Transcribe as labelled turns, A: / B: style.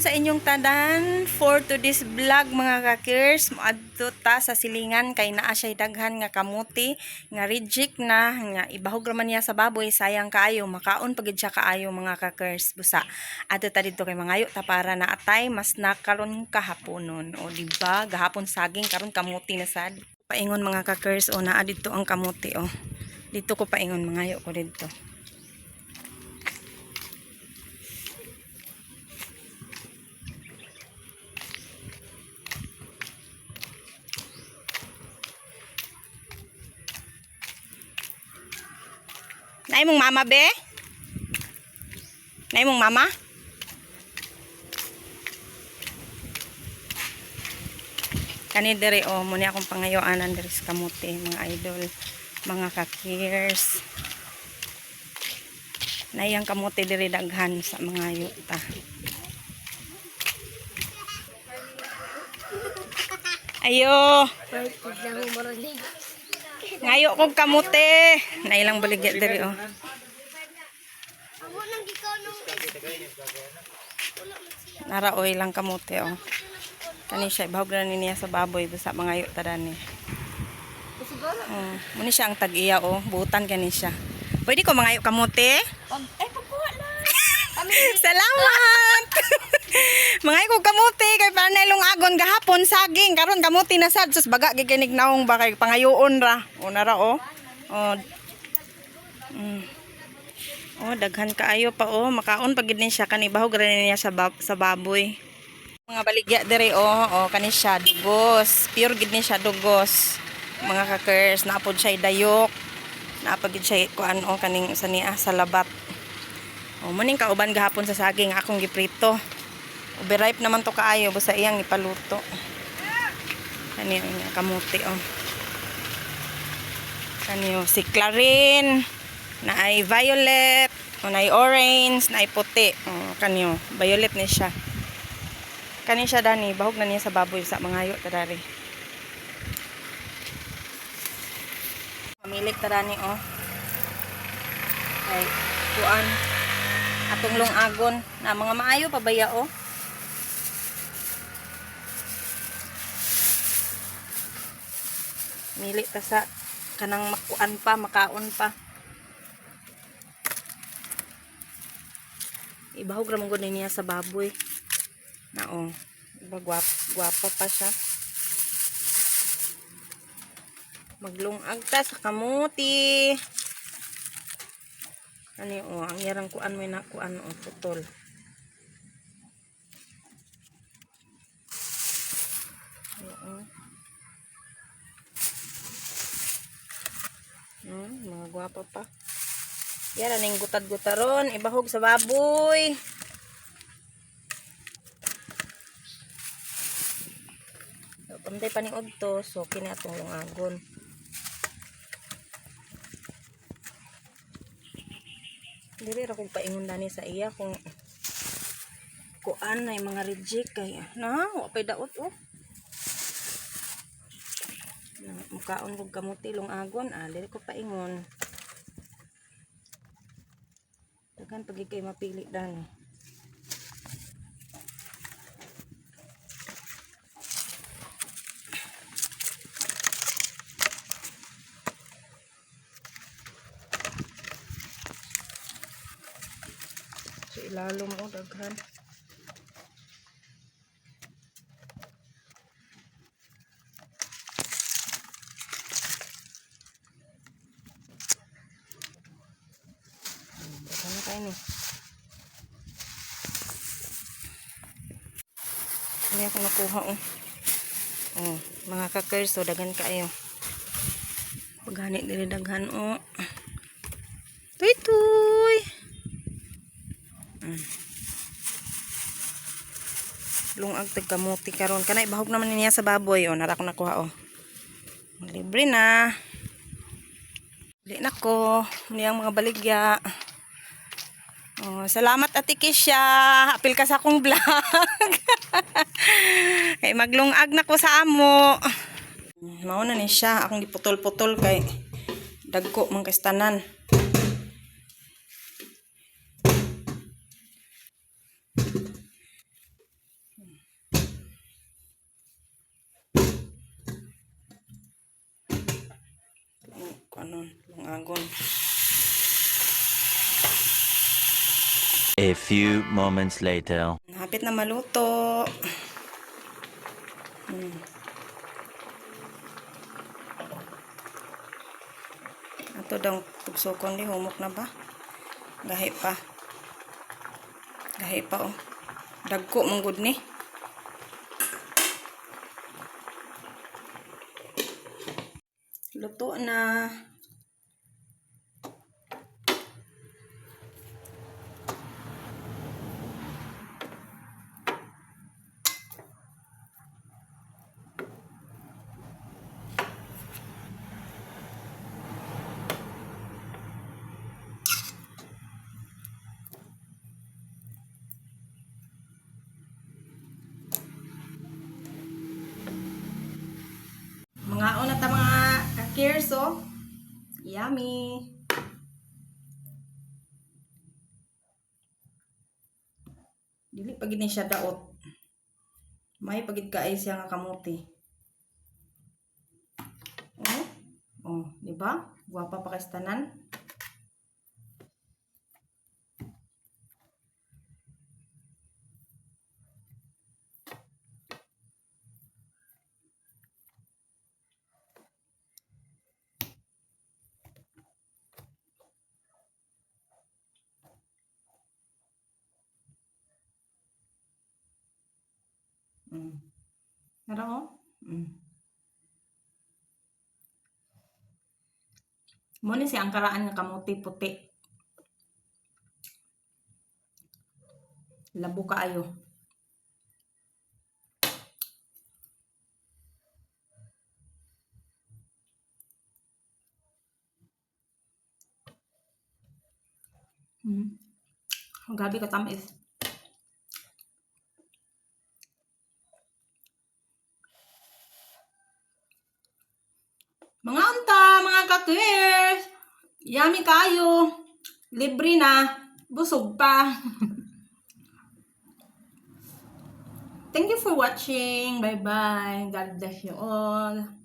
A: sa inyong tanan for to this vlog mga kakers moadto ta sa silingan kay naa siya daghan nga kamuti nga reject na nga ibahog raman niya sa baboy. Sayang kaayo makaon pagid siya kaayo mga kakers busa adto ta dito kay mangayo ta para naatay mas nakaron kahaponon. O di ba gahapon saging karon kamuti na sad. Paingon mga kakers o naa dito ang kamuti o. Dito ko paingon mangayo ko dito Nay mong mama be? Nay mong mama? Kani dere o muni akong pangayoanan dere sa kamote mga idol, mga kakirs. Nayang kamote dere daghan sa mga yuta. Ayo, ngayo kog kamote. Nailang baligya dere o.
B: Ako nang nung
A: Nara oy lang kamote oh. Kani siya bahog na niya sa baboy basta mga yuta dani. Oh, muni siya ang tag-iya oh, butan kani siya. Pwede ko mga kamote?
B: Eh.
A: Salamat. mga ko kamote kay para na ilong agon gahapon saging karon kamote na sad sus baga giginig naong ba kay pangayoon ra. O nara oh. Oh. Mm. Oh, daghan kaayo pa oh, makaon pagid ni siya kani bahog ra niya sa bab- sa baboy. Mga baligya dere oh, oh kani siya dugos. Pure gid ni siya dugos. Mga kakers, naapod siya dayok. Naapagid siya kuan oh kaning sa niya sa labat. Oh, muning kauban gahapon sa saging akong giprito. Overripe naman to kaayo basta iyang ipaluto. Kani ang kamuti oh. Kani oh, si Clarin na ay violet, o na ay orange, na ay puti. Oh, kani violet ni siya. Kani siya dani, bahog na niya sa baboy sa mga ayo tadari. Mamilik tadani oh. Ay, kuan. Atong long agon na mga maayo pabaya oh. Mili ta sa kanang makuan pa, makaon pa. Ibahog ramon gud niya sa baboy. Na oh, iba gwap, gwapa pa siya. Maglungag ta sa kamuti. Yun, oh, ang yarang kuan may na kuan oh, putol. Oo. Hmm, mga gwapa pa. Yan, aning gutad-gutaron. Ibahog sa baboy. So, pantay pa ni Ogto. So, kini atong lungagon. Dili ra kong paingon dani sa iya kung kuan na mga reject kay na wa pay daot oh. Mukaon kog kamuti lungagon ah dili ko paingon. Daghan pagi kay mapili dani. Ilalom mo daghan. Na kayo ni. Ini ako nakuha oh. Oh, mga kakers so daghan kayo. Paghani dili daghan oh. Tuy tuy. Lungag tag kamuti karon. Kanay bahog naman niya sa baboy. O nara ko nakuha o. Libre na. Dili na ko. Niyang mga baligya. Oh, salamat ati Kisha apil ka sa akong vlog. Kay maglungag na ko sa amo. Mao na ni siya. Akong giputol-putol kay dagko man kastanan lungagon.
C: A few moments later.
A: Hapit na maluto. Hmm. Ato daw tugsokon di humok na ba? Gahi pa. Gahi pa oh. Dagko mong gud ni. Luto na. Oh. Yummy. Dili pagid ni siya daot. May pagid kaay siya nga kamuti. Oh, oh, di ba? Guwapa pa kay Mm. Nara ko? Mm. Mo ni si ang karaan nga kamuti puti. Labo kaayo. Mm. Grabe ka tamis. Mga unta, mga kakirs. Yummy kayo. Libre na. Busog pa. Thank you for watching. Bye-bye. God bless you all.